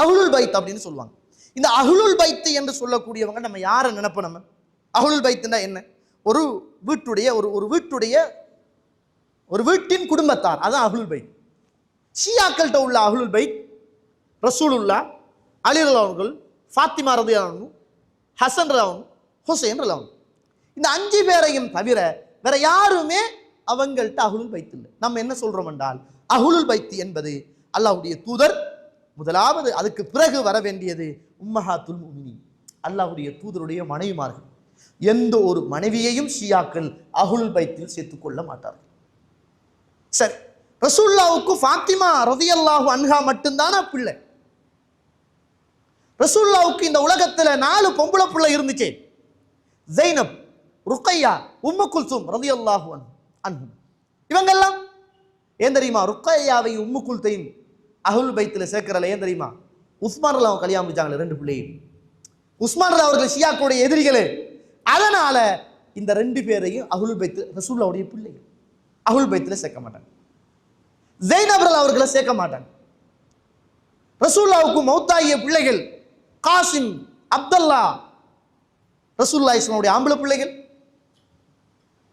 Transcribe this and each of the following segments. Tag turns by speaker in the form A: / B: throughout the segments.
A: அகுலுல் பைத் அப்படின்னு சொல்லுவாங்க. இந்த அகுலுல் பைத்து என்று சொல்லக்கூடியவங்க நம்ம யாரை நினைப்போம் நம்ம? அகுலுல் பைத்துனா என்ன? ஒரு வீட்டுடைய ஒரு ஒரு வீட்டுடைய ஒரு வீட்டின் குடும்பத்தார். அதான் அகுலுல் பைத். ஷியாக்கள்கிட்ட உள்ள அகுலுல் பைத் ரசூலுல்லா அலி அவர்கள் ஃபாத்திமா ரதியானு ஹசன் ரவன் ஹுசைன் ரவன் இந்த அஞ்சு பேரையும் தவிர வேற யாருமே அவங்கள்ட்ட அகுலுல் பைத் இல்லை. நம்ம என்ன சொல்றோம் என்றால் அகுலுல் பைத் என்பது அல்லாஹ்வுடைய தூதர் முதலாவது அதுக்கு பிறகு வர வேண்டியது உம்மஹாத்துல் முமினி அல்லாஹ்வுடைய தூதருடைய மனைவிமார்கள். எந்த ஒரு மனைவியையும் ஷியாக்கள் அகுல் பைத்தில் சேர்த்துக் கொள்ள மாட்டார்கள். சரி ரசூல்லாவுக்கு ஃபாத்திமா ரதியல்லாஹு அன்ஹா மட்டும்தானா பிள்ளை? ரசூல்லாவுக்கு இந்த உலகத்துல நாலு பொம்பளை பிள்ளை இருந்துச்சே. ஜெய்னப் ருக்கையா உம்மு குல்சும் ரதியல்லாஹு அன் அன்ஹும். இவங்கெல்லாம் ஏன் தெரியுமா? ருக்கையாவை உம்மு குல்தையும் அகுல் பைத்தில் சேர்க்கிறல ஏன் தெரியுமா? உஸ்மான் அவங்க கல்யாணம் முடிச்சாங்களே ரெண்டு பிள்ளையும். உஸ்மான் அவர்கள் ஷியாக்களுடைய எதிரிகளே. அதனால இந்த ரெண்டு பேரையும் அகுல் பைத்து ரசூல்லாவுடைய பிள்ளை அகுல் பைத்தில் சேர்க்க மாட்டாங்க. ஜெய்னப் அவர்களை சேர்க்க மாட்டாங்க. ரசூல்லாவுக்கு மௌத்தாகிய பிள்ளைகள் காசிம் அப்துல்லா ரசூல்லா இஸ்லாமுடைய ஆம்பளை பிள்ளைகள்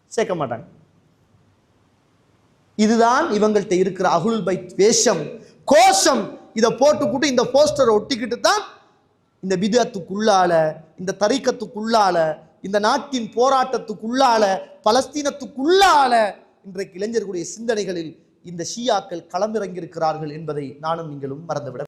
A: சேர்க்க மாட்டாங்க. இதுதான் இவங்கள்ட்ட இருக்கிற அகுல் பைத் வேஷம். கோஷம் இதை போட்டுக்கிட்டு இந்த போஸ்டரை ஒட்டிக்கிட்டு தான் இந்த விதத்துக்குள்ளால இந்த தரிக்கத்துக்குள்ளால இந்த நாட்டின் போராட்டத்துக்குள்ளால பலஸ்தீனத்துக்குள்ளால இன்றைக்கு இளைஞர்களுடைய சிந்தனைகளில் இந்த ஷியாக்கள் களமிறங்கியிருக்கிறார்கள் என்பதை நானும் நீங்களும் மறந்துவிட